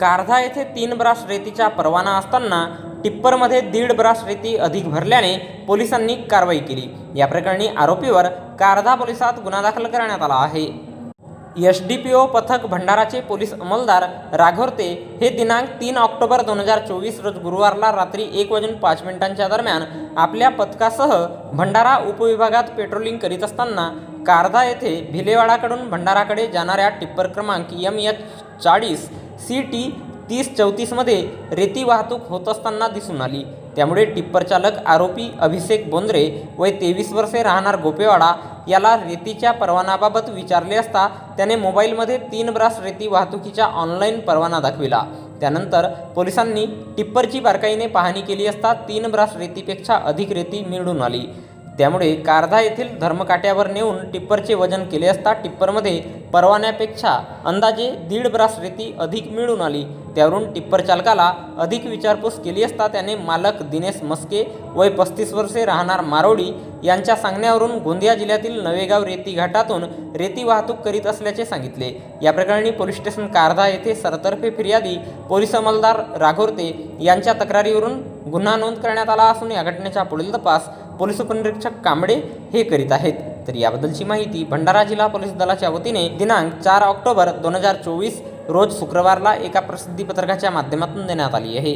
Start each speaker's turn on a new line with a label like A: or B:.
A: कारधा येथे तीन ब्रास रेतीचा परवाना असताना टिप्परमध्ये दीड ब्रास रेती अधिक भरल्याने पोलिसांनी कारवाई केली. या प्रकरणी आरोपीवर कारधा पोलिसात गुन्हा दाखल करण्यात आला आहे. एस डी पी ओ पथक भंडाराचे पोलीस अंमलदार राघोरते हे दिनांक तीन ऑक्टोबर दोन हजार चोवीस रोज गुरुवारला रात्री एक वाजून पाच मिनिटांच्या दरम्यान आपल्या पथकासह भंडारा उपविभागात पेट्रोलिंग करीत असताना कारधा येथे भिलेवाडाकडून भंडाराकडे जाणाऱ्या टिप्पर क्रमांक एम एच चाळीस सी टी तीस चौतीसमध्ये रेती वाहतूक होत असताना दिसून आली. त्यामुळे टिप्पर चालक आरोपी अभिषेक बोंद्रे वय तेवीस वर्षे राहणार गोपेवाडा याला रेतीच्या परवानाबाबत विचारले असता त्याने मोबाईलमध्ये तीन ब्रास रेती वाहतुकीचा ऑनलाईन परवाना दाखविला. त्यानंतर पोलिसांनी टिप्परची बारकाईने पाहणी केली असता तीन ब्रास रेतीपेक्षा अधिक रेती मिळून आली. त्यामुळे कारधा येथील धर्मकाट्यावर नेऊन टिप्परचे वजन केले असता टिप्परमध्ये परवान्यापेक्षा अंदाजे दीड ब्रास रेती अधिक मिळून आली. त्यावरून टिप्पर चालकाला अधिक विचारपूस केली असता त्याने मालक दिनेश मस्के वय पस्तीस वर्षे राहणार मारोडी यांच्या सांगण्यावरून गोंदिया जिल्ह्यातील नवेगाव रेती घाटातून रेती वाहतूक करीत असल्याचे सांगितले. या प्रकरणी पोलीस स्टेशन कारधा येथे सरतर्फे फिर्यादी पोलीस अंमलदार राघोरते यांच्या तक्रारीवरून गुन्हा नोंद करण्यात आला असून या घटनेचा पुढील तपास पोलीस उपनिरीक्षक कांबळे हे करीत आहेत. तर याबद्दलची माहिती भंडारा जिल्हा पोलीस दलाच्या वतीने दिनांक चार ऑक्टोबर दोन हजार चोवीस रोज शुक्रवारला एका प्रसिद्धी पत्रकाच्या माध्यमातून देण्यात आली आहे.